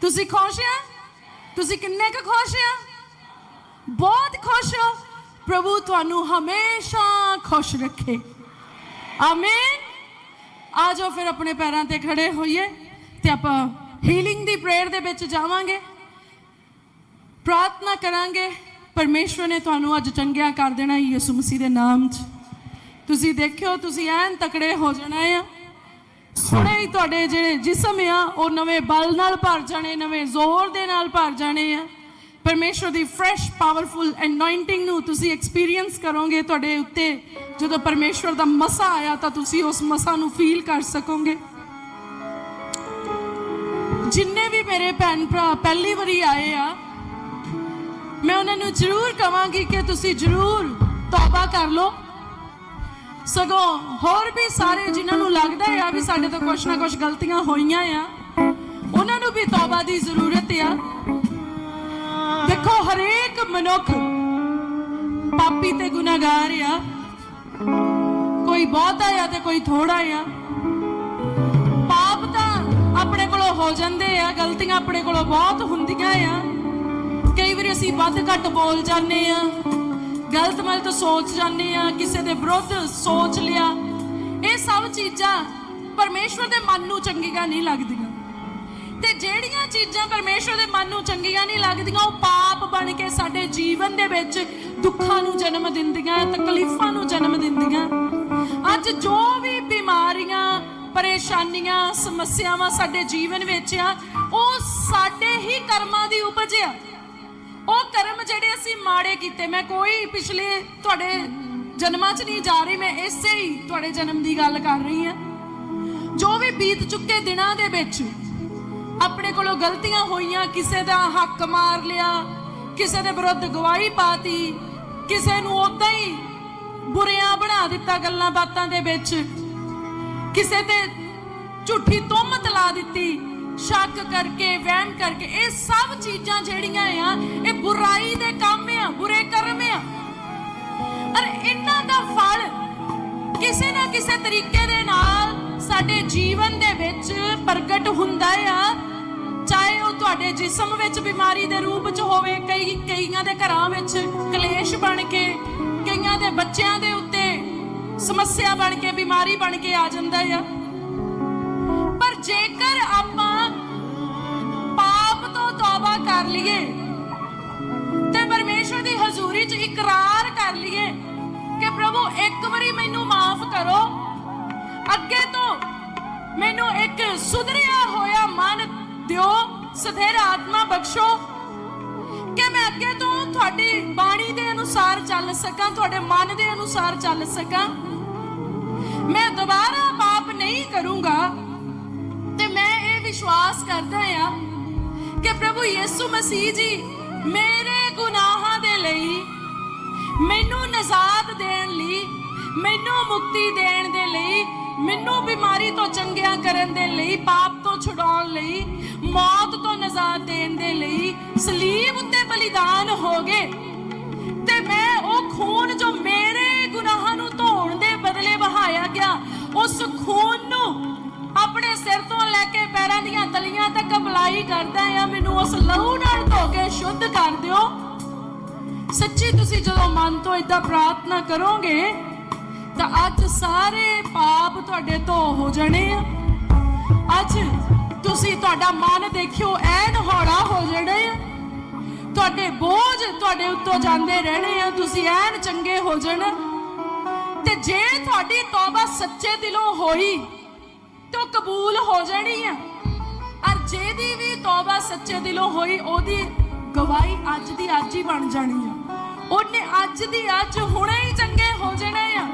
ਤੁਸੀਂ ਖੁਸ਼ ਆ? ਤੁਸੀਂ ਕਿੰਨੇ ਕੁ ਖੁਸ਼ ਆ? ਬਹੁਤ ਖੁਸ਼ ਹੋ। ਪ੍ਰਭੂ ਤੁਹਾਨੂੰ ਹਮੇਸ਼ਾ ਖੁਸ਼ ਰੱਖੇ। ਆਮੀਨ ਆ ਜਾਓ ਫਿਰ ਆਪਣੇ ਪੈਰਾਂ ਤੇ ਖੜੇ ਹੋਈਏ ਤੇ ਆਪਾਂ ਹੀਲਿੰਗ ਦੀ ਪ੍ਰੇਅਰ ਦੇ ਵਿੱਚ ਜਾਵਾਂਗੇ। ਪ੍ਰਾਰਥਨਾ ਕਰਾਂਗੇ, ਪਰਮੇਸ਼ਵਰ ਨੇ ਤੁਹਾਨੂੰ ਅੱਜ ਚੰਗਿਆ ਕਰ ਦੇਣਾ ਯਿਸੂ ਮਸੀਹ ਦੇ ਨਾਮ 'ਚ। ਤੁਸੀਂ ਦੇਖਿਓ, ਤੁਸੀਂ ਐਨ ਤਕੜੇ ਹੋ ਜਾਣਾ ਆ। ਹੁਣੇ ਹੀ ਤੁਹਾਡੇ ਜਿਹੜੇ ਜਿਸਮ ਆ, ਉਹ ਨਵੇਂ ਬਲ ਨਾਲ ਭਰ ਜਾਣੇ, ਨਵੇਂ ਜ਼ੋਰ ਦੇ ਨਾਲ ਭਰ ਜਾਣੇ ਆ। ਪਰਮੇਸ਼ਵਰ ਦੀ ਫਰੈਸ਼ ਪਾਵਰਫੁਲ ਅਨੋਇੰਟਿੰਗ ਨੂੰ ਤੁਸੀਂ ਐਕਸਪੀਰੀਅੰਸ ਕਰੋਗੇ ਤੁਹਾਡੇ ਉੱਤੇ। ਜਦੋਂ ਪਰਮੇਸ਼ਵਰ ਦਾ ਮਸਾ ਆਇਆ ਤਾਂ ਤੁਸੀਂ ਉਸ ਮਸਾ ਨੂੰ ਫੀਲ ਕਰ ਸਕੋਗੇ। ਜਿੰਨੇ ਵੀ ਮੇਰੇ ਭੈਣ ਭਰਾ ਪਹਿਲੀ ਵਾਰੀ ਆਏ ਆ, ਮੈਂ ਉਹਨਾਂ ਨੂੰ ਜ਼ਰੂਰ ਕਹਾਂਗੀ ਕਿ ਤੁਸੀਂ ਜ਼ਰੂਰ ਤੌਬਾ ਕਰ ਲਓ। ਸਗੋਂ ਹੋਰ ਵੀ ਸਾਰੇ ਜਿਨ੍ਹਾਂ ਨੂੰ ਲੱਗਦਾ ਆ ਵੀ ਸਾਡੇ ਤੋਂ ਕੁਛ ਨਾ ਕੁਛ ਗਲਤੀਆਂ ਹੋਈਆਂ ਆ, ਉਹਨਾਂ ਨੂੰ ਵੀ ਤੌਬਾ ਦੀ ਜ਼ਰੂਰਤ ਆ। ਦੇਖੋ, ਹਰੇਕ ਮਨੁੱਖ ਪਾਪੀ ਤੇ ਗੁਨਾਹਗਾਰ ਆ। ਕੋਈ ਬਹੁਤਾ ਆ ਤੇ ਕੋਈ ਥੋੜਾ ਆ। ਪਾਪ ਤਾਂ ਆਪਣੇ ਕੋਲੋਂ ਹੋ ਜਾਂਦੇ ਆ, ਗਲਤੀਆਂ ਆਪਣੇ ਕੋਲੋਂ ਬਹੁਤ ਹੁੰਦੀਆਂ ਆ। ਕਈ ਵਾਰੀ ਅਸੀਂ ਵੱਧ ਘੱਟ ਬੋਲ ਜਾਂਦੇ ਆ। ਗਲਤ ਮਲਤ ਸੋਚ ਜਾਂਦੇ ਆ, ਕਿਸੇ ਦੇ ਵਿਰੁੱਧ ਸੋਚ ਲਿਆ। ਇਹ ਸਭ ਚੀਜ਼ਾਂ ਪਰਮੇਸ਼ਵਰ ਦੇ ਮਨ ਨੂੰ ਚੰਗੀਆਂ ਨਹੀਂ ਲੱਗਦੀਆਂ। ਤੇ ਜਿਹੜੀਆਂ ਚੀਜ਼ਾਂ ਪਰਮੇਸ਼ਵਰ ਦੇ ਮਨ ਨੂੰ ਚੰਗੀਆਂ ਨਹੀਂ ਲੱਗਦੀਆਂ, ਉਹ ਪਾਪ ਬਣ ਕੇ ਸਾਡੇ ਜੀਵਨ ਦੇ ਵਿੱਚ ਦੁੱਖਾਂ ਨੂੰ ਜਨਮ ਦਿੰਦੀਆਂ, ਤਕਲੀਫਾਂ ਨੂੰ ਜਨਮ ਦਿੰਦੀਆਂ। ਅੱਜ ਜੋ ਵੀ ਬਿਮਾਰੀਆਂ, ਪਰੇਸ਼ਾਨੀਆਂ, ਸਮੱਸਿਆਵਾਂ ਸਾਡੇ ਜੀਵਨ ਵਿੱਚ ਆ, ਉਹ ਸਾਡੇ ਹੀ ਕਰਮਾਂ ਦੀ ਉਪਜ ਆ। ਉਹ ਕਰਮ ਜਿਹੜੇ ਅਸੀਂ ਮਾੜੇ ਕੀਤੇ, ਮੈਂ ਕੋਈ ਪਿਛਲੇ ਤੁਹਾਡੇ ਜਨਮਾਂ 'ਚ ਨਹੀਂ ਜਾ ਰਹੀ, ਮੈਂ ਇਸੇ ਹੀ ਤੁਹਾਡੇ ਜਨਮ ਦੀ ਗੱਲ ਕਰ ਰਹੀ ਹਾਂ। ਜੋ ਵੀ ਬੀਤ ਚੁੱਕੇ ਦਿਨਾਂ ਦੇ ਵਿੱਚ, ਆਪਣੇ ਕੋਲੋਂ ਗਲਤੀਆਂ ਹੋਈਆਂ, ਕਿਸੇ ਦਾ ਹੱਕ ਮਾਰ ਲਿਆ, ਕਿਸੇ ਦੇ ਵਿਰੁੱਧ ਗਵਾਹੀ ਪਾਤੀ, ਕਿਸੇ ਨੂੰ ਉਦਾਂ ਹੀ ਬੁਰਿਆਂ ਬਣਾ ਦਿੱਤਾ ਗੱਲਾਂ ਬਾਤਾਂ ਦੇ ਵਿੱਚ, ਕਿਸੇ ਤੇ ਝੂਠੀ ਤੁਹਮਤ ਲਾ ਦਿੱਤੀ ਸ਼ੱਕ ਕਰਕੇ, ਵਹਿਮ ਕਰਕੇ, ਇਹ ਸਭ ਚੀਜ਼ਾਂ ਜਿਹੜੀਆਂ ਆ, ਇਹ ਬੁਰਾਈ ਦੇ ਕੰਮ ਆ, ਬੁਰੇ ਕਰਮ ਆ। ਅਰ ਇਹਨਾਂ ਦਾ ਫਲ ਕਿਸੇ ਨਾ ਕਿਸੇ ਤਰੀਕੇ ਦੇ ਨਾਲ ਸਾਡੇ ਜੀਵਨ ਦੇ ਵਿੱਚ ਪ੍ਰਗਟ ਹੁੰਦਾ ਆ। ਚਾਹੇ ਉਹ ਤੁਹਾਡੇ ਜਿਸਮ ਵਿੱਚ ਬਿਮਾਰੀ ਦੇ ਰੂਪ 'ਚ ਹੋਵੇ, ਕਈ, ਕਈਆਂ ਦੇ ਘਰਾਂ ਵਿੱਚ ਕਲੇਸ਼ ਬਣ ਕੇ, ਕਈਆਂ ਦੇ ਬੱਚਿਆਂ ਦੇ ਉੱਤੇ ਸਮੱਸਿਆ ਬਣ ਕੇ, ਬਿਮਾਰੀ ਬਣ ਕੇ ਆ ਜਾਂਦਾ ਆ। ਪਰ ਜੇਕਰ ਆਪਾਂ ਕਰ ਲਈਏ। ਤੇ ਪਰਮੇਸ਼ਵਰ ਦੀ ਹਜ਼ੂਰੀ 'ਚ ਇਕਰਾਰ ਕਰ ਲਈਏ ਕਿ ਪ੍ਰਭੂ, ਇੱਕ ਵਾਰੀ ਮੈਨੂੰ ਮਾਫ ਕਰੋ। ਅੱਗੇ ਤੋਂ ਮੈਨੂੰ ਇੱਕ ਸੁਧਰਿਆ ਹੋਇਆ ਮਨ ਦਿਓ ਸਥਿਰ ਆਤਮਾ ਬਖਸ਼ੋ। ਕਿ ਮੈਂ ਅੱਗੇ ਤੋਂ ਤੁਹਾਡੀ ਬਾਣੀ ਦੇ ਅਨੁਸਾਰ ਚੱਲ ਸਕਾਂ, ਤੁਹਾਡੇ ਮਨ ਦੇ ਅਨੁਸਾਰ ਚੱਲ ਸਕਾਂ। ਮੈਂ ਦੁਬਾਰਾ ਪਾਪ ਨਹੀਂ ਕਰੂੰਗਾ। ਤੇ ਮੈਂ ਇਹ ਵਿਸ਼ਵਾਸ ਕਰਦਾ ਆ ਕਿ ਪ੍ਰਭੂ ਯਿਸੂ ਮਸੀਹ ਜੀ, ਮੇਰੇ ਗੁਨਾਹਾਂ ਦੇ ਲਈ, ਮੈਨੂੰ ਨਜ਼ਾਤ ਦੇਣ ਲਈ, ਮੈਨੂੰ ਮੁਕਤੀ ਦੇਣ ਦੇ ਲਈ, ਮੈਨੂੰ ਬਿਮਾਰੀ ਤੋਂ ਚੰਗਿਆ ਕਰਨ ਦੇ ਲਈ, ਪਾਪ ਤੋਂ ਛੁਡਾਉਣ ਲਈ, ਮੌਤ ਤੋਂ ਨਜ਼ਾਤ ਦੇਣ ਦੇ ਲਈ ਸਲੀਬ ਉੱਤੇ ਬਲੀਦਾਨ ਹੋ ਗਏ। ਤੇ ਮੈਂ ਉਹ ਖੂਨ ਜੋ ਮੇਰੇ ਗੁਨਾਹਾਂ ਨੂੰ ਧੋਣ ਦੇ ਬਦਲੇ ਵਹਾਇਆ ਗਿਆ, ਉਸ ਖੂਨ ਨੂੰ ਆਪਣੇ ਸਿਰ ਤੋਂ ਲੈ ਕੇ ਪੈਰਾਂ ਦੀਆਂ ਤਲੀਆਂ ਤੱਕ ਬੁਲਾਈ ਕਰਦਾ ਆ, ਮੈਨੂੰ ਉਸ ਲਹੂ ਨਾਲ ਧੋ ਕੇ ਸ਼ੁੱਧ ਕਰ ਦਿਓ। ਸੱਚੀ ਤੁਸੀਂ ਜਦੋਂ ਮਨ ਤੋਂ ਇਦਾਂ ਪ੍ਰਾਰਥਨਾ ਕਰੋਗੇ, ਤਾਂ ਅੱਜ ਸਾਰੇ ਪਾਪ ਤੁਹਾਡੇ ਤੋਂ ਹੋ ਜਾਣੇ ਆ। ਅੱਜ ਤੁਸੀਂ ਤੁਹਾਡਾ ਮਨ ਦੇਖਿਓ ਐਨ ਹੌਲਾ ਹੋ ਜਾਣੇ ਆ। ਤੁਹਾਡੇ ਬੋਝ ਤੁਹਾਡੇ ਉੱਤੋਂ ਜਾਂਦੇ ਰਹਿਣੇ ਆ, ਤੁਸੀਂ ਐਨ ਚੰਗੇ ਹੋ ਜਾਣਾ। ਤੇ ਜੇ ਤੁਹਾਡੀ ਤੌਬਾ ਸੱਚੇ ਦਿਲੋਂ ਹੋਈ ਤੇ ਕਬੂਲ ਹੋ ਜਾਣੀ ਆ। ਔਰ ਜਿਹਦੀ ਵੀ ਤੌਬਾ ਸੱਚੇ ਦਿਲੋਂ ਹੋਈ, ਉਹਦੀ ਗਵਾਹੀ ਅੱਜ ਦੀ ਅੱਜ ਹੀ ਬਣ ਜਾਣੀ ਆ। ਉਹਨੇ ਅੱਜ ਦੀ ਅੱਜ ਹੁਣੇ ਹੀ ਚੰਗੇ ਹੋ ਜਾਣਾ ਆ,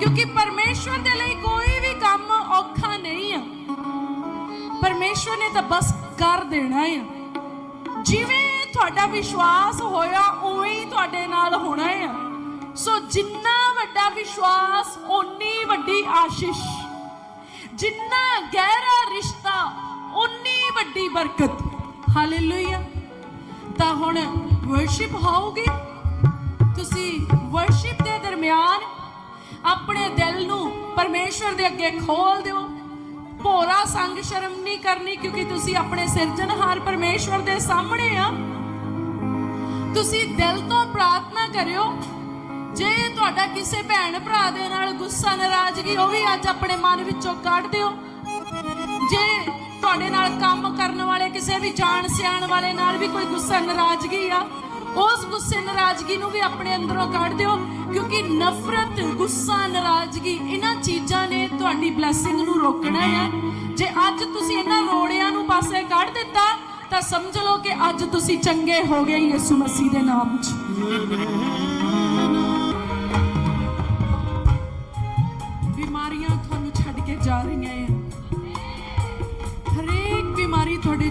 ਕਿਉਂਕਿ ਪਰਮੇਸ਼ਵਰ ਦੇ ਲਈ ਕੋਈ ਵੀ ਕੰਮ ਔਖਾ ਨਹੀਂ ਆ। ਪਰਮੇਸ਼ਵਰ ਨੇ ਤਾਂ ਬਸ ਕਰ ਦੇਣਾ ਆ। ਜਿਵੇਂ ਤੁਹਾਡਾ ਵਿਸ਼ਵਾਸ ਹੋਇਆ, ਉਵੇਂ ਹੀ ਤੁਹਾਡੇ ਨਾਲ ਹੋਣਾ ਆ। ਸੋ ਜਿੰਨਾ ਵੱਡਾ ਵਿਸ਼ਵਾਸ, ਓਨੀ ਵੱਡੀ ਆਸ਼ੀਸ਼। ਜਿੰਨਾ ਗਹਿਰਾ ਰਿਸ਼ਤਾ, ਓਨੀ ਵੱਡੀ ਬਰਕਤ। ਹਾਲੇਲੂਇਆ ਤਾਂ ਹੁਣ ਵਰਸ਼ਿਪ ਹੋਊਗੀ। ਤੁਸੀਂ ਵਰਸ਼ਿਪ ਦੇ ਦਰਮਿਆਨ ਆਪਣੇ ਦਿਲ ਨੂੰ ਪਰਮੇਸ਼ਵਰ ਦੇ ਅੱਗੇ ਖੋਲ ਦਿਓ। ਭੋਰਾ ਸੰਗ ਸ਼ਰਮ ਨਹੀਂ ਕਰਨੀ, ਕਿਉਂਕਿ ਤੁਸੀਂ ਆਪਣੇ ਸਿਰਜਣਹਾਰ ਪਰਮੇਸ਼ਵਰ ਦੇ ਸਾਹਮਣੇ ਆ। ਤੁਸੀਂ ਦਿਲ ਤੋਂ ਪ੍ਰਾਰਥਨਾ ਕਰਿਓ ਜੇ ਤੁਹਾਡਾ ਕਿਸੇ ਭੈਣ ਭਰਾ ਦੇ ਨਾਲ ਗੁੱਸਾ ਨਾਰਾਜ਼ਗੀ ਉਹ ਵੀ ਅੱਜ ਆਪਣੇ ਮਨ ਵਿੱਚੋਂ ਕੱਢ ਦਿਓ, ਜੇ ਤੁਹਾਡੇ ਨਾਲ ਕੰਮ ਕਰਨ ਵਾਲੇ ਕਿਸੇ ਵੀ ਜਾਣ ਸਿਆਣ ਵਾਲੇ ਨਾਲ ਵੀ ਕੋਈ ਗੁੱਸਾ ਨਾਰਾਜ਼ਗੀ ਆ, ਉਸ ਗੁੱਸੇ ਨਾਰਾਜ਼ਗੀ ਨੂੰ ਵੀ ਆਪਣੇ ਅੰਦਰੋਂ ਕੱਢ ਦਿਓ, ਕਿਉਂਕਿ ਨਫ਼ਰਤ, ਗੁੱਸਾ, ਨਾਰਾਜ਼ਗੀ ਇਹਨਾਂ ਚੀਜ਼ਾਂ ਨੇ ਤੁਹਾਡੀ ਬਲੇਸਿੰਗ ਨੂੰ ਰੋਕਣਾ ਹੈ। ਜੇ ਅੱਜ ਤੁਸੀਂ ਇਹਨਾਂ ਰੋੜਿਆਂ ਨੂੰ ਪਾਸੇ ਕੱਢ ਦਿੱਤਾ, ਤਾਂ ਸਮਝ ਲਓ ਕਿ ਅੱਜ ਤੁਸੀਂ ਚੰਗੇ ਹੋ ਗਏ ਯਿਸੂ ਮਸੀਹ ਦੇ ਨਾਮ 'ਚ।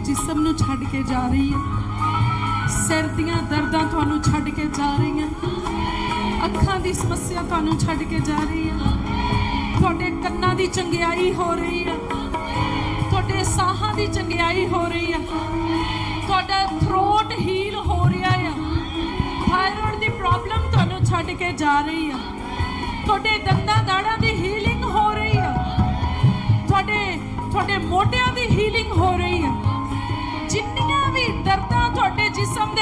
ਜਿਸਮ ਨੂੰ ਛੱਡ ਕੇ ਜਾ ਰਹੀ ਹੈ। ਸਿਰ ਦੀਆਂ ਦਰਦਾਂ ਤੁਹਾਨੂੰ ਛੱਡ ਕੇ ਜਾ ਰਹੀਆਂ। ਅੱਖਾਂ ਦੀ ਸਮੱਸਿਆ ਤੁਹਾਨੂੰ ਛੱਡ ਕੇ ਜਾ ਰਹੀ ਹੈ। ਤੁਹਾਡੇ ਕੰਨਾਂ ਦੀ ਚੰਗਿਆਈ ਹੋ ਰਹੀ ਹੈ। ਤੁਹਾਡੇ ਸਾਹਾਂ ਦੀ ਚੰਗਿਆਈ ਹੋ ਰਹੀ ਹੈ। ਤੁਹਾਡਾ ਥਰੋਟ ਹੀਲ ਹੋ ਰਿਹਾ ਹੈ। ਥਾਇਰੋਇਡ ਦੀ ਪ੍ਰੋਬਲਮ ਤੁਹਾਨੂੰ ਛੱਡ ਕੇ ਜਾ ਰਹੀ ਹੈ। ਤੁਹਾਡੇ ਦੰਦਾਂ ਦਾੜਾਂ ਦੀ ਹੀਲਿੰਗ ਹੋ ਰਹੀ ਹੈ। ਤੁਹਾਡੇ ਤੁਹਾਡੇ ਮੋਢਿਆਂ ਦੀ ਹੀਲਿੰਗ ਹੋ ਰਹੀ ਹੈ।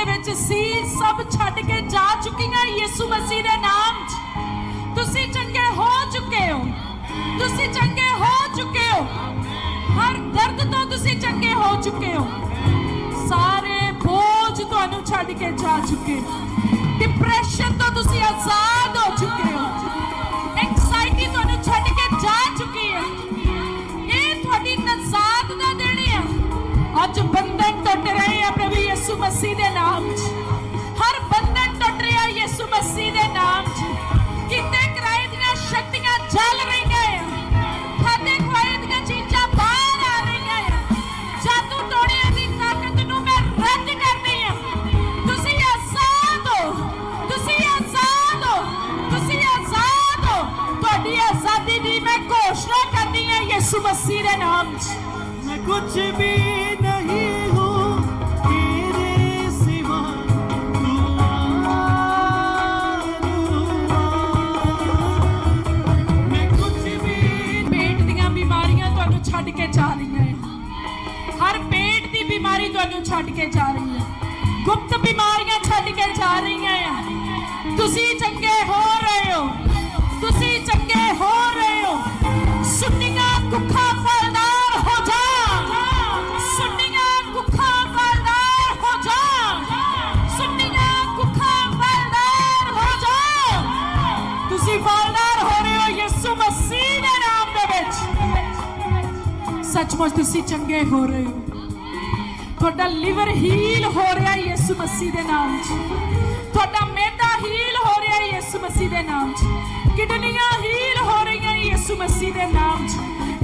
ਦੇ ਵਿੱਚ ਸੀ, ਸਭ ਛੱਡ ਕੇ ਜਾ ਚੁੱਕੀਆਂ ਯਿਸੂ ਮਸੀਹ ਦੇ ਨਾਮ 'ਚ। ਤੁਸੀਂ ਚੰਗੇ ਹੋ ਚੁੱਕੇ ਹੋ। ਤੁਸੀਂ ਚੰਗੇ ਹੋ ਚੁੱਕੇ ਹੋ। ਹਰ ਦਰਦ ਤੋਂ ਤੁਸੀਂ ਚੰਗੇ ਹੋ ਚੁੱਕੇ ਹੋ। ਸਾਰੇ ਬੋਝ ਤੁਹਾਨੂੰ ਛੱਡ ਕੇ ਜਾ ਚੁੱਕੇ। ਡਿਪਰੈਸ਼ਨ ਤੋਂ ਤੁਸੀਂ ਆਜ਼ਾਦ ਮਸੀਹ ਦੇ ਨਾਮ 'ਚ। ਹਰ ਬੰਧਨ ਟੁੱਟ ਰਿਹਾ ਯਿਸੂ ਮਸੀਹ ਦੇ ਨਾਮ 'ਚ। ਕਿਤੇ ਕਿਰਾਏ ਦੀਆਂ ਸ਼ਕਤੀਆਂ ਜਲ ਰਹੀਆਂ ਆ। ਖਾਤੇ ਖੋਏ ਦੀਆਂ ਚੀਜ਼ਾਂ ਬਾਹਰ ਆ ਰਹੀਆਂ ਆ। ਜਾਦੂ ਟੋੜਿਆਂ ਦੀ ਤਾਕਤ ਨੂੰ ਮੈਂ ਰੱਦ ਕਰਦੀ ਆ। ਤੁਸੀਂ ਆਜ਼ਾਦ ਹੋ। ਤੁਸੀਂ ਆਜ਼ਾਦ ਹੋ। ਤੁਸੀਂ ਆਜ਼ਾਦ ਹੋ। ਤੁਹਾਡੀ ਆਜ਼ਾਦੀ ਦੀ ਮੈਂ ਘੋਸ਼ਣਾ ਕਰਦੀ ਆ ਯਿਸੂ ਮਸੀਹ ਦੇ ਨਾਮ 'ਚ। ਮੈਂ ਕੁਝ ਵੀ ਛੱਡ ਕੇ ਜਾ ਰਹੀ ਹੈ ਗੁਪਤ ਬਿਮਾਰੀਆਂ ਛੱਡ ਕੇ ਜਾ ਰਹੀਆਂ ਹੈ ਤੁਸੀਂ ਚੰਗੇ ਹੋ ਰਹੇ ਹੋ ਤੁਸੀਂ ਚੰਗੇ ਹੋ ਰਹੇ ਹੋ ਸੁਣੀਆਂ ਕੁੱਖਾਂ ਫਲਦਾਰ ਹੋ ਜਾ ਸੁਣੀਆਂ ਕੁੱਖਾਂ ਫਲਦਾਰ ਹੋ ਜਾ ਸੁਣੀਆਂ ਕੁੱਖਾਂ ਫਲਦਾਰ ਹੋ ਜਾ ਤੁਸੀਂ ਫਲਦਾਰ ਹੋ ਰਹੇ ਹੋ ਯਿਸੂ ਮਸੀਹ ਦੇ ਨਾਮ ਦੇ ਵਿੱਚ ਸੱਚਮੁੱਚ ਤੁਸੀਂ ਚੰਗੇ ਹੋ ਰਹੇ ਹੋ ਤੁਹਾਡਾ ਲਿਵਰ ਹੀਲ ਹੋ ਰਿਹਾ ਯਿਸੂ ਮਸੀਹ ਦੇ ਨਾਮ 'ਚ। ਤੁਹਾਡਾ ਮਿਹਦਾ ਹੀਲ ਹੋ ਰਿਹਾ ਯਿਸੂ ਮਸੀਹ ਦੇ ਨਾਮ 'ਚ। ਕਿਡਨੀਆਂ ਹੀਲ ਹੋ ਰਹੀਆਂ ਯਿਸੂ ਮਸੀਹ ਦੇ ਨਾਮ 'ਚ।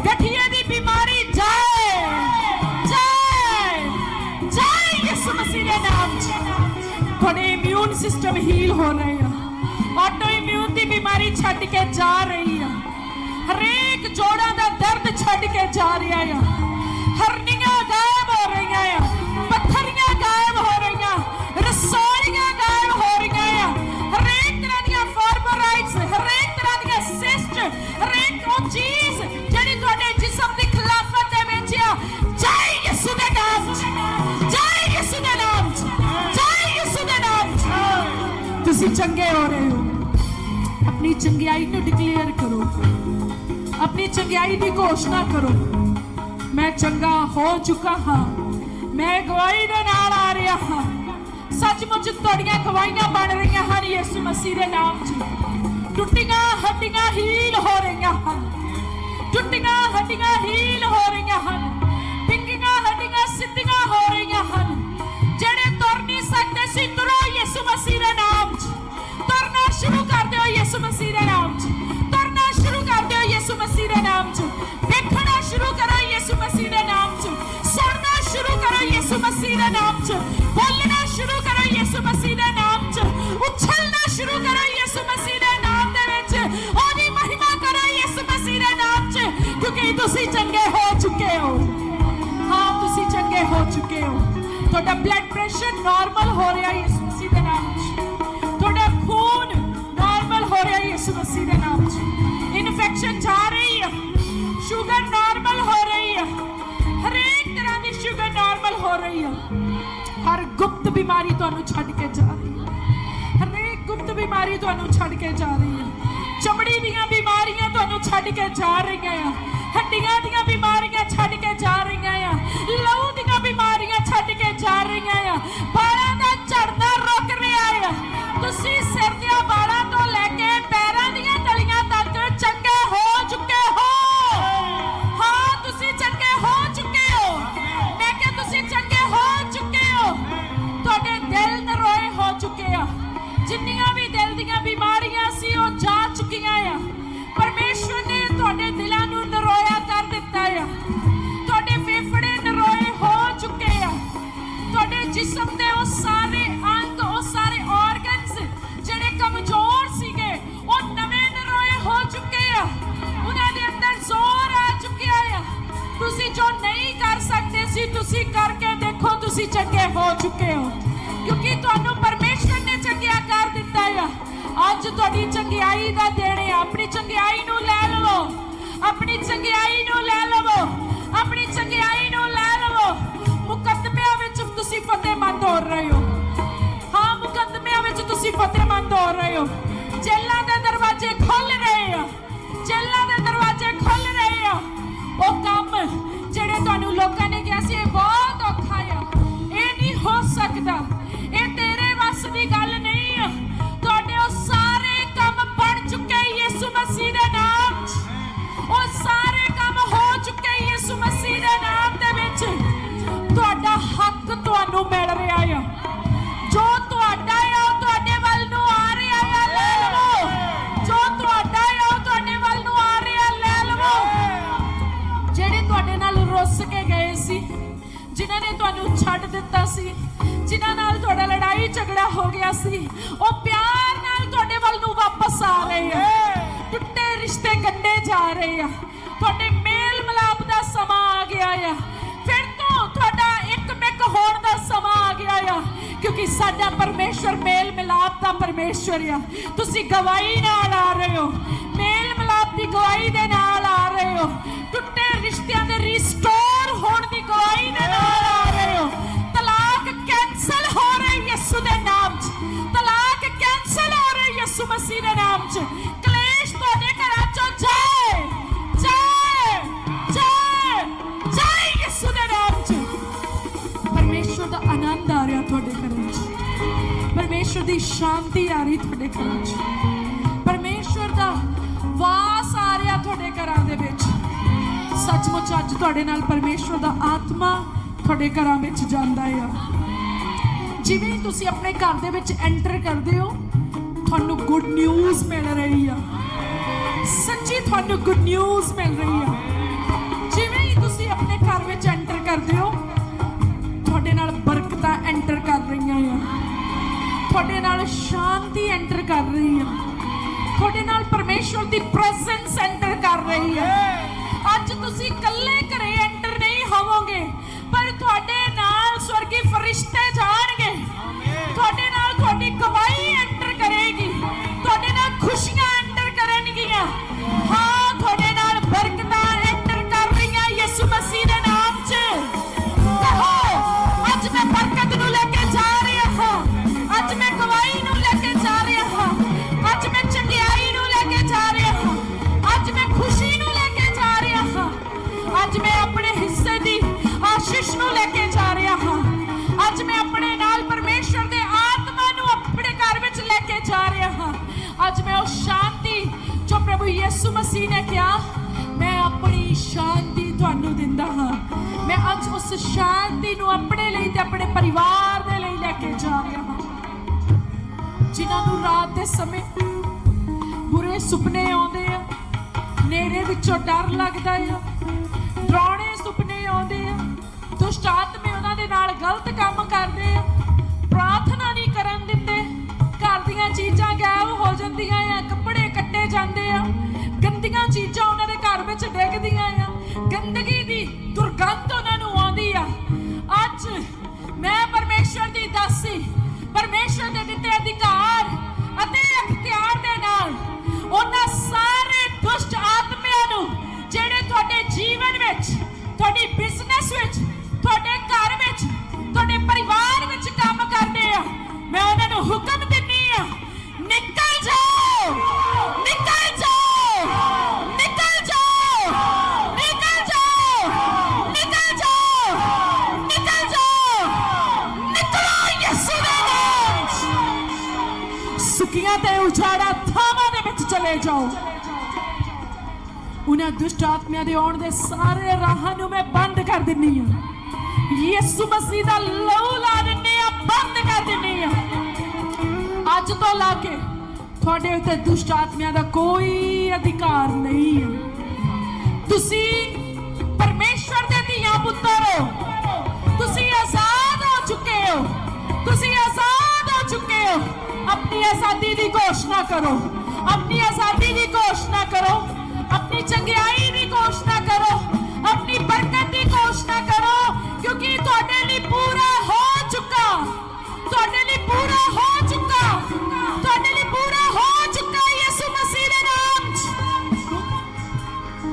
ਗਠੀਏ ਦੀ ਬਿਮਾਰੀ ਜਾਏ ਜਾਏ ਜਾਏ ਯਿਸੂ ਮਸੀਹ ਦੇ ਨਾਮ 'ਚ। ਤੁਹਾਡੇ ਇਮਿਊਨ ਸਿਸਟਮ ਹੀਲ ਹੋ ਰਹੇ ਆ। ਆਟੋ ਇਮਿਊਨ ਦੀ ਬਿਮਾਰੀ ਛੱਡ ਕੇ ਜਾ ਰਹੀ ਆ। ਹਰੇਕ ਜੋੜਾਂ ਦਾ ਦਰਦ ਛੱਡ ਕੇ ਜਾ ਰਿਹਾ ਆ। ਹਰਨੀਆਂ ਚੰਗਿਆਈ ਦੀ ਘੋਸ਼ਣਾ ਕਰੋ। ਮੈਂ ਚੰਗਾ ਹੋ ਚੁੱਕਾ ਹਾਂ। ਮੈਂ ਗਵਾਹੀ ਦੇ ਨਾਲ ਆ ਰਿਹਾ ਹਾਂ। ਸੱਚਮੁੱਚ ਤੁਹਾਡੀਆਂ ਗਵਾਹੀਆਂ ਬਣ ਰਹੀਆਂ ਹਨ ਯਿਸੂ ਮਸੀਹ ਦੇ ਨਾਮ 'ਚ। ਟੁੱਟੀਆਂ ਹੱਡੀਆਂ ਹੀਲ ਹੋ ਰਹੀਆਂ ਹਨ। ਟੁੱਟੀਆਂ ਹੱਡੀਆਂ ਹੀਲ ਹੋ ਰਹੀਆਂ ਹਨ। ਪਿੰਗੀਆਂ ਹੱਡੀਆਂ ਸਿੱਧੀਆਂ ਹੋ ਰਹੀਆਂ ਹਨ। ਜਿਹੜੇ ਤੁਰ ਨਹੀਂ ਸਕਦੇ ਸੀ, ਤੁਰੋ ਯਿਸੂ ਮਸੀਹ ਦੇ ਨਾਮ 'ਚ। ਤੁਰਨਾ ਸ਼ੁਰੂ ਕਰ ਦਿਓ ਯਿਸੂ ਮਸੀਹ ਦੇ ਨਾਮ 'ਚ। ਨਾਮ 'ਚ ਬੋਲਣਾ ਸ਼ੁਰੂ ਕਰੋ ਯਿਸੂ ਮਸੀਹ ਦੇ ਨਾਮ 'ਚ। ਉਛਲਣਾ ਸ਼ੁਰੂ ਕਰੋ ਯਿਸੂ ਮਸੀਹ ਦੇ ਨਾਮ ਦੇ ਵਿੱਚ। ਉਹਦੀ ਮਹਿਮਾ ਕਰੋ ਯਿਸੂ ਮਸੀਹ ਦੇ ਨਾਮ 'ਚ, ਕਿਉਂਕਿ ਤੁਸੀਂ ਚੰਗੇ ਹੋ ਚੁੱਕੇ ਹੋ। ਹਾਂ, ਤੁਸੀਂ ਚੰਗੇ ਹੋ ਚੁੱਕੇ ਹੋ। ਤੁਹਾਡਾ ਬਲੱਡ ਪ੍ਰੈਸ਼ਰ ਨਾਰਮਲ ਤੁਹਾਨੂੰ ਛੱਡ ਕੇ ਜਾ ਰਹੀ ਹੈ। ਹਰੇਕ ਗੁਪਤ ਬਿਮਾਰੀ ਤੁਹਾਨੂੰ ਛੱਡ ਕੇ ਜਾ ਰਹੀ ਹੈ। ਚਮੜੀ ਦੀਆਂ ਬਿਮਾਰੀਆਂ ਤੁਹਾਨੂੰ ਛੱਡ ਕੇ ਜਾ ਰਹੀਆਂ ਆ। ਹੱਡੀਆਂ ਦੀਆਂ ਬਿਮਾਰੀਆਂ ਛੱਡ ਕੇ ਜਾ ਰਹੀਆਂ ਆ। ਲਹੂ ਦੀਆਂ ਬਿਮਾਰੀਆਂ ਛੱਡ ਕੇ ਜਾ ਰਹੀਆਂ ਆ। ਬਾਲਾਂ ਦਾ ਝੜਨਾ ਰੁਕ ਰਿਹਾ ਆ। ਤੁਸੀਂ ਅੱਜ ਤੁਹਾਡੀ ਚੰਗਿਆਈ ਦਾ ਦਿਨ ਆਪਣੀ ਚੰਗਿਆਈ ਨੂੰ ਲੈ ਲਵੋ। ਆਪਣੀ ਚੰਗਿਆਈ ਨੂੰ ਲੈ ਲਵੋ। ਆਪਣੀ ਚੰਗਿਆਈ ਨੂੰ ਲੈ ਲਵੋ। ਮੁਕੱਦਮਿਆਂ ਵਿੱਚ ਤੁਸੀਂ ਫਤਿਹਮੰਦ ਹੋ ਰਹੇ ਹੋ। ਹਾਂ, ਮੁਕੱਦਮਿਆਂ ਵਿੱਚ ਤੁਸੀਂ ਫਤਿਹਮੰਦ ਹੋ ਰਹੇ ਹੋ। ਜੇਲਾਂ ਦੇ ਦਰਵਾਜ਼ੇ ਖੁੱਲ ਰਹੇ ਆ। ਜੇਲਾਂ ਦੇ ਦਰਵਾਜ਼ੇ ਖੁੱਲ ਰਹੇ ਆ। ਉਹ ਕੰਮ ਜਿਹੜੇ ਤੁਹਾਨੂੰ ਲੋਕਾਂ ਸੀ। ਉਹ ਪਿਆਰ ਨਾਲ ਤੁਹਾਡੇ ਵੱਲ ਨੂੰ ਵਾਪਸ ਆ ਰਹੇ ਆ। ਟੁੱਟੇ ਰਿਸ਼ਤੇ ਕੱਟੇ ਜਾ ਰਹੇ ਆ। ਤੁਹਾਡੇ ਮੇਲ ਮਿਲਾਪ ਦਾ ਸਮਾਂ ਆ ਗਿਆ ਆ। ਫਿਰ ਤੋਂ ਤੁਹਾਡਾ ਇੱਕ ਮਿਕ ਹੋਣ ਦਾ ਸਮਾਂ ਆ ਗਿਆ ਆ। ਕਿਉਂਕਿ ਸਾਡਾ ਪਰਮੇਸ਼ਵਰ ਮੇਲ ਮਿਲਾਪ ਦਾ ਪਰਮੇਸ਼ਵਰ ਆ। ਤੁਸੀਂ ਗਵਾਹੀ ਨਾਲ ਆ ਰਹੇ ਹੋ। ਮੇਲ ਮਿਲਾਪ ਦੀ ਗਵਾਹੀ ਦੇ ਨਾਲ ਆ ਰਹੇ ਹੋ। ਟੁੱਟੇ ਰਿਸ਼ਤਿਆਂ ਦੇ ਰੀਸਟੋਰ ਹੋਣ ਦੀ ਗਵਾਹੀ ਦੇ ਨਾਲ ਯਿਸੂ ਮਸੀਹ ਦੇ ਨਾਮ 'ਚ ਕਲੇਸ਼ ਤੁਹਾਡੇ ਘਰਾਂ 'ਚੋਂ ਜਾਏ ਜਾਏ ਜਾਏ ਜਾਏ ਯਿਸੂ ਦੇ ਨਾਮ 'ਚ ਪਰਮੇਸ਼ਵਰ ਦਾ ਆਨੰਦ ਆ ਰਿਹਾ ਤੁਹਾਡੇ ਘਰਾਂ 'ਚ ਪਰਮੇਸ਼ਵਰ ਦੀ ਸ਼ਾਂਤੀ ਆ ਰਹੀ ਤੁਹਾਡੇ ਘਰਾਂ 'ਚ ਪਰਮੇਸ਼ਵਰ ਦਾ ਵਾਸ ਆ ਰਿਹਾ ਤੁਹਾਡੇ ਘਰਾਂ ਦੇ ਵਿੱਚ ਸੱਚਮੁੱਚ ਅੱਜ ਤੁਹਾਡੇ ਨਾਲ ਪਰਮੇਸ਼ਵਰ ਦਾ ਆਤਮਾ ਤੁਹਾਡੇ ਘਰਾਂ ਵਿੱਚ ਜਾਂਦਾ ਆ ਜਿਵੇਂ ਤੁਸੀਂ ਆਪਣੇ ਘਰ ਦੇ ਵਿੱਚ ਐਂਟਰ ਕਰਦੇ ਹੋ ਤੁਹਾਨੂੰ ਗੁੱਡ ਨਿਊਜ਼ ਮਿਲ ਰਹੀ ਆ। ਸੱਚੀ ਤੁਹਾਨੂੰ ਗੁੱਡ ਨਿਊਜ਼ ਮਿਲ ਰਹੀ ਆ। ਜਿਵੇਂ ਹੀ ਤੁਸੀਂ ਆਪਣੇ ਘਰ ਵਿੱਚ ਐਂਟਰ ਕਰਦੇ ਹੋ, ਤੁਹਾਡੇ ਨਾਲ ਬਰਕਤਾਂ ਐਂਟਰ ਕਰ ਰਹੀਆਂ ਆ। ਤੁਹਾਡੇ ਨਾਲ ਸ਼ਾਂਤੀ ਐਂਟਰ ਕਰ ਰਹੀ ਆ। ਤੁਹਾਡੇ ਨਾਲ ਪਰਮੇਸ਼ਵਰ ਦੀ ਪ੍ਰੈਜ਼ੈਂਸ ਐਂਟਰ ਕਰ ਰਹੀ ਆ। ਅੱਜ ਤੁਸੀਂ ਇਕੱਲੇ ਸ਼ਾਂਤੀ ਤੁਹਾਨੂੰ ਦਿੰਦਾ ਹਾਂ। ਮੈਂ ਅੱਜ ਉਸ ਸ਼ਾਂਤੀ ਨੂੰ ਆਪਣੇ ਲਈ ਤੇ ਆਪਣੇ ਪਰਿਵਾਰ ਦੇ ਲਈ ਲੈ ਕੇ ਜਾ ਰਿਹਾ ਹਾਂ। ਜਿਨ੍ਹਾਂ ਨੂੰ ਰਾਤ ਦੇ ਸਮੇਂ ਬੁਰੇ ਸੁਪਨੇ ਆਉਂਦੇ ਆ, ਨੇੜੇ ਵਿੱਚੋਂ ਡਰ ਲੱਗਦਾ ਆ, ਡਰਾਉਣੇ ਸੁਪਨੇ ਆਉਂਦੇ ਆ ਦੁਸ਼ਟ ਆਤਮੇ ਉਹਨਾਂ ਦੇ ਨਾਲ ਗਲਤ ਕੰਮ ਕਰਦੇ ਆ, ਪ੍ਰਾਰਥਨਾ ਨਹੀਂ ਕਰਨ ਦਿੰਦੇ ਘਰ ਦੀਆਂ ਚੀਜ਼ਾਂ ਗਾਇਬ ਹੋ ਜਾਂਦੀਆਂ ਆ। ਚਲੇ ਜਾਓ ਉਹਨਾਂ ਦੁਸ਼ਟ ਆਤਮਿਆਂ ਦੇ ਆਉਣ ਦੇ ਸਾਰੇ ਰਾਹਾਂ ਨੂੰ ਮੈਂ ਬੰਦ ਕਰ ਦਿੰਨੀ ਆ। ਯਿਸੂ ਮਸੀਹ ਦਾ ਲਹੂ ਲਾ ਦਿੰਨੀ ਆ, ਬੰਦ ਕਰ ਦਿੰਨੀ ਆ। ਅੱਜ ਤੋਂ ਲਾ ਕੇ ਤੁਹਾਡੇ ਉੱਤੇ ਦੁਸ਼ਟ ਆਤਮਿਆਂ ਦਾ ਕੋਈ ਅਧਿਕਾਰ ਨਹੀਂ ਹੈ ਤੁਸੀਂ ਪਰਮੇਸ਼ਵਰ ਦੇ ਧੀਆਂ ਪੁੱਤਰ ਹੋ। ਤੁਸੀਂ ਆਜ਼ਾਦ ਹੋ ਚੁੱਕੇ ਹੋ। ਤੁਸੀਂ ਆਜ਼ਾਦ ਹੋ ਚੁੱਕੇ ਹੋ। ਆਪਣੀ ਆਜ਼ਾਦੀ ਦੀ ਘੋਸ਼ਣਾ ਕਰੋ। ਦੀ ਘੋਸ਼ਣਾ ਕਰੋ। ਆਪਣੀ ਚੰਗਿਆਈ ਦੀ ਘੋਸ਼ਣਾ